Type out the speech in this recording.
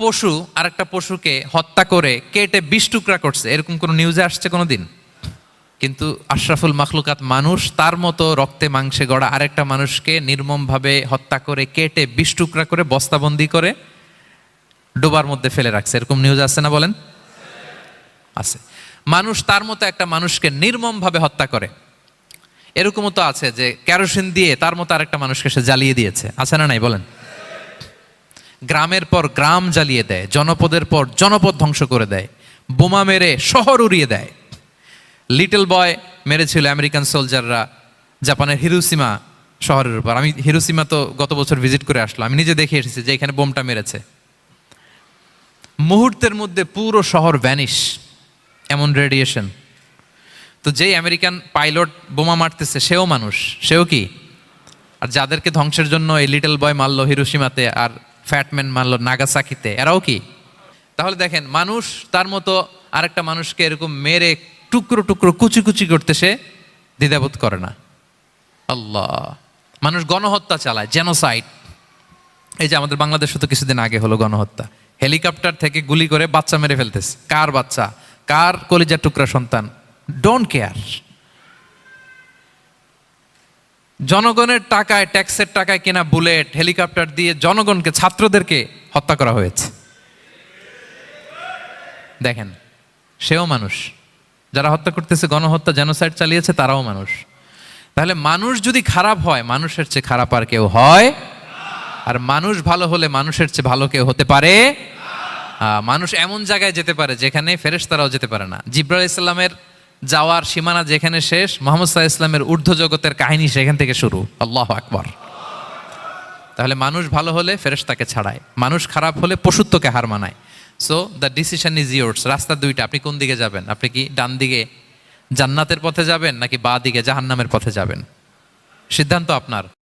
পশু আর একটা পশুকে হত্যা করে কেটে বিষ টুকরা করছে। এরকম কোনো নিউজে আসছে কোনো দিন কিন্তু আশরাফুল মাখলুকাত মানুষ তার মতো রক্তে মাংসে গড়া আরেকটা মানুষকে নির্মমভাবে হত্যা করে কেটে বিষ টুকরা করে বস্তাবন্দি করে ডোবার মধ্যে ফেলে রাখছে। এরকম নিউজ আছে না বলেন? আছে। মানুষ তার মতো একটা মানুষকে নির্মমভাবে হত্যা করে। এরকমও তো আছে যে কেরোসিন দিয়ে তার মতো আরেকটা মানুষকে সে জ্বালিয়ে দিয়েছে। আছে না নাই বলেন? গ্রামের পর গ্রাম জ্বালিয়ে দেয়, জনপদের পর জনপদ ধ্বংস করে দেয়, বোমা মেরে শহর উড়িয়ে দেয়। লিটল বয় মেরেছিল আমেরিকান সোলজাররা জাপানের হিরোসীমা শহরের উপর। আমি হিরোসীমা তো গত বছর ভিজিট করে আসলাম। আমি নিজে দেখে এসেছি যে এখানে বোমটা মেরেছে। মুহূর্তের মধ্যে পুরো শহর ভ্যানিশ এমন রেডিয়েশন তো যেই আমেরিকান পাইলট বোমা মারতেছে, সেও মানুষ, সেও কি? আর যাদেরকে ধ্বংসের জন্য এই লিটল বয় মারলো হিরোসীমাতে আর ফ্যাটম্যান মারলো নাগাসাকিতে এরাও কি? তাহলে দেখেন, মানুষ তার মতো আরেকটা মানুষকে এরকম মেরে টুকরো টুকরো কুচি কুচি করতে সে দ্বিধাবোধ করে না। আল্লাহ, মানুষ গণহত্যা চালায় জেনোসাইড এই যে আমাদের বাংলাদেশে তো কিছুদিন আগে হলো গণহত্যা। হেলিকপ্টার থেকে গুলি করে বাচ্চা মেরে ফেলতেছে। কার বাচ্চা? কার কলিজার টুকরা সন্তান? ডোন্ট কেয়ার জনগণের টাকায়, ট্যাক্সের টাকায় কেনা বুলেট, হেলিকপ্টার দিয়ে জনগণকে, ছাত্রদেরকে হত্যা করা হয়েছে। দেখেন, সেও মানুষ। যারা হত্যা করতেছে, গণহত্যা, জেনোসাইড চালিয়েছে, তারাও মানুষ। তাহলে মানুষ যদি খারাপ হয়, মানুষের চেয়ে খারাপ আর কেউ হয়? আর মানুষ ভালো হলে মানুষের চেয়ে ভালো কেউ হতে পারে? মানুষ এমন জায়গায় যেতে পারে যেখানে ফেরেশতারাও যেতে পারে না। জিব্রাইল ইসলামের যাওয়ার সীমানা যেখানে শেষ, মোহাম্মদ সাহা ইসলামের ঊর্ধ্ব জগতের কাহিনী সেখান থেকে শুরু। আল্লাহ আকবর। তাহলে মানুষ ভালো হলে ফেরেশতাকে ছাড়ায়, মানুষ খারাপ হলে পশুত্বকে হার মানায়। So the decision is yours রাস্তা দুইটা, আপনি কোন দিকে যাবেন? আপনি কি ডান দিকে জান্নাতের পথে যাবেন, নাকি বা দিকে জাহান্নামের পথে যাবেন? সিদ্ধান্ত আপনার।